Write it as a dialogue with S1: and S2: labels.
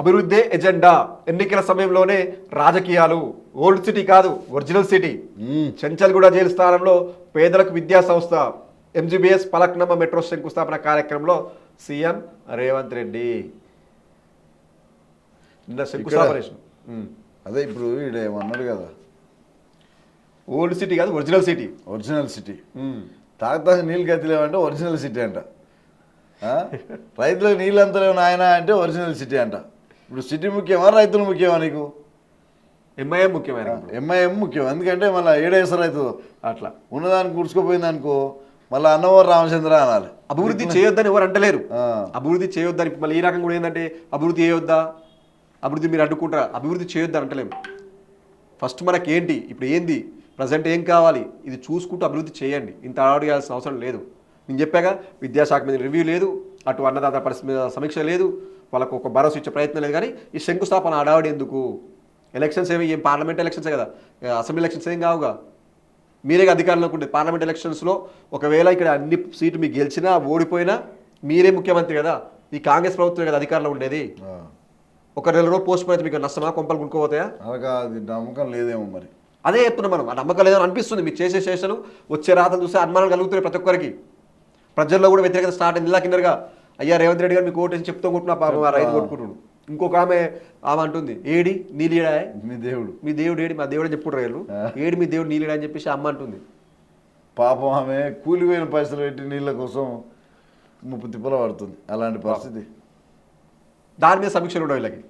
S1: అభివృద్ధి ఎజెండా ఎన్నికల సమయంలోనే రాజకీయాలు. ఓల్డ్ సిటీ కాదు ఒరిజినల్ సిటీ. చెంచల్గూడ జైలు స్థానంలో పేదలకు విద్యా సంస్థ. ఎంజీబీఎస్ పలక్నమ్మ మెట్రో శంకుస్థాపన కార్యక్రమంలో సీఎం రేవంత్ రెడ్డి. నిన్న శంకుస్థాపన చేసిన. ఉమ్.
S2: అదే ఇప్పుడు ఈడ ఏమన్నాడు కదా.
S1: ఓల్డ్ సిటీ కాదు ఒరిజినల్ సిటీ.
S2: Original city.
S1: ఉమ్.
S2: తాగుతా నీళ్ళు గతిలేవంటే ఒరిజినల్ సిటీ అంట? రైతులకు నీళ్ళు అంత లేవు నాయన అంటే ఒరిజినల్ సిటీ అంట. ఇప్పుడు సిటీ ముఖ్యమా రైతులు ముఖ్యమా నీకు?
S1: ఎంఐఎం ముఖ్యమైన.
S2: ఎంఐఎం ముఖ్యం. ఎందుకంటే మళ్ళీ ఏడేసరి రైతు.
S1: అట్లా.
S2: ఉన్నదానికి కూర్చుకోపోయింది అనుకో మళ్ళీ అన్నవరం రామచంద్ర అనాలి.
S1: అభివృద్ధి చేయొద్దని ఎవరు అంటలేరు. అభివృద్ధి చేయొద్దని మళ్ళీ ఈ రకం కూడా ఏంటంటే అభివృద్ధి చేయొద్దా? అభివృద్ధి మీరు అడ్డుకుంటారా? అభివృద్ధి చేయొద్దని అంటలేము. ఫస్ట్ మనకి ఏంటి ఇప్పుడు ఏంది? ప్రజెంట్ ఏం కావాలి? ఇది చూసుకుంటూ అభివృద్ధి చేయండి. ఇంత చేయాల్సిన అవసరం లేదు. నేను చెప్పాక విద్యాశాఖ మీద రివ్యూ లేదు. అటు అన్నదాత పరిస్థితి మీద సమీక్ష లేదు. వాళ్ళకు ఒక భరోసా ఇచ్చే ప్రయత్నం లేదు కానీ ఈ శంకుస్థాపన అడావడి ఎందుకు? ఎలక్షన్స్ ఏమి ఏం పార్లమెంట్ ఎలక్షన్సే కదా? అసెంబ్లీ ఎలక్షన్స్ ఏం కావుగా? మీరే అధికారంలోకి ఉండే పార్లమెంట్ ఎలక్షన్స్లో ఒకవేళ ఇక్కడ అన్ని సీట్లు మీకు గెలిచినా ఓడిపోయినా మీరే ముఖ్యమంత్రి కదా? ఈ కాంగ్రెస్ ప్రభుత్వం కదా అధికారంలో ఉండేది. ఒక నెల రోజులు పోస్ట్ పోయితే మీకు నష్టమా? కొంపలు కొనుక్కోపోతాయా
S2: అది నమ్మకం లేదేమో మరి.
S1: అదే చెప్తున్నాం మనం. ఆ నమ్మకం లేదని అనిపిస్తుంది. మీరు చేసే శేషను వచ్చే రాతలు చూస్తే అనుమానాలు కలుగుతున్నాయి ప్రతి ఒక్కరికి. ప్రజల్లో కూడా వ్యతిరేకత స్టార్ట్ అయింది. ఇలా కిందగా అయ్యా రేవంత్ రెడ్డి గారు మీకు ఓటేసి చెప్తూ కొట్టున్నా పాపం ఆ రైతు కొట్టుకుంటున్నాడు. ఇంకొక ఆమె ఆమె అంటుంది ఏడి నీలీడా
S2: మీ దేవుడు.
S1: మీ దేవుడు ఏడి మా దేవుడు అని చెప్పుకుంటారు వీళ్ళు. ఏడి మీ దేవుడు నీలీడా అని చెప్పేసి అమ్మ అంటుంది.
S2: పాపం ఆమె కూలిపోయిన పైసలు పెట్టి నీళ్ళ కోసం ముప్పు తిప్పల పడుతుంది. అలాంటి పరిస్థితి.
S1: దాని మీద సమీక్షలు ఉండవు వీళ్ళకి.